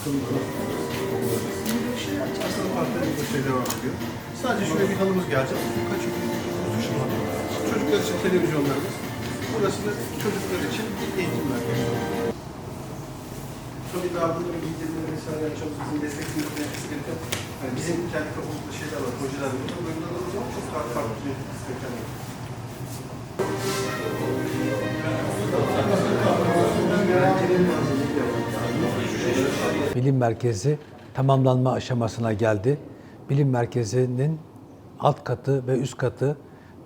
Hastalık parkları bu şey devam ediyor. Sadece şöyle bir halımız gelecek. Kaç Çocuklar için televizyonlarımız. Burası da çocuklar için eğitim merkezi. Tabii daha bunların bilgileri vesaire çok bizim desteklememiz gereken yani bizim kendi kafamızda şeyler var, projeler var. Bunlardan zaman çok daha farklı bir destekler Bilim merkezi tamamlanma aşamasına geldi. Bilim merkezinin alt katı ve üst katı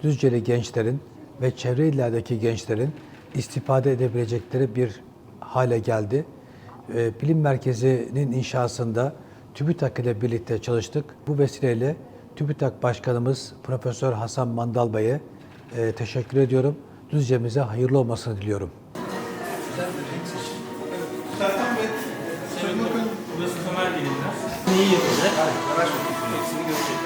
Düzceli gençlerin ve çevre illerdeki gençlerin istifade edebilecekleri bir hale geldi. Ee, Bilim merkezinin inşasında TÜBİTAK ile birlikte çalıştık. Bu vesileyle TÜBİTAK Başkanımız Profesör Hasan Mandal Bey'e e, teşekkür ediyorum. Düzce'mize hayırlı olmasını diliyorum. Serkan Bey, Sayın Bakan, Burası temel bilimler. Neyi yapacak? araç Hepsini görecek.